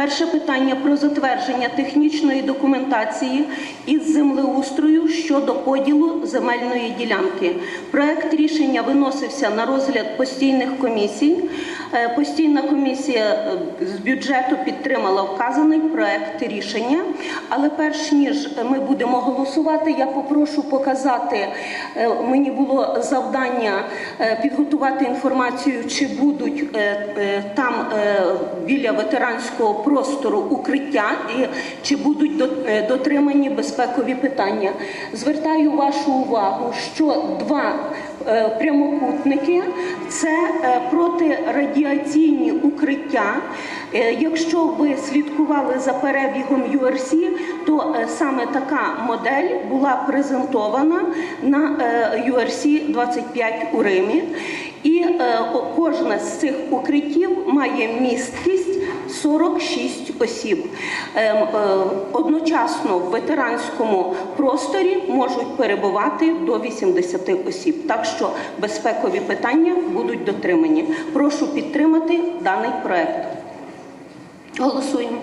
Перше питання про затвердження технічної документації із землеустрою щодо поділу земельної ділянки. Проект рішення виносився на розгляд постійних комісій. Е, Постійна комісія е, з бюджету підтримала вказаний проект рішення. Але перш ніж ми будемо голосувати, я попрошу показати. е, Мені було завдання підготувати інформацію, чи будуть там е, біля ветеранського простору укриття і чи будуть е, дотримані безпекові питання. Звертаю вашу увагу, що два е, прямокутники це е, протирадіаційні укриття. Е, Якщо ви слідкували за перебігом URC, то е, саме така модель була презентована на е, URC 25 у Римі. І е, кожне з цих укриттів має місткість 46 осіб. Ем, е, Одночасно в ветеранському просторі можуть перебувати до 80 осіб. Так що безпекові питання будуть дотримані. Прошу підтримати даний проект. Голосуємо.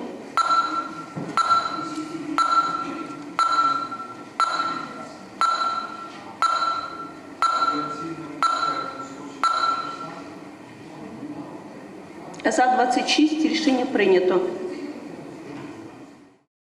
За 26 рішення прийнято.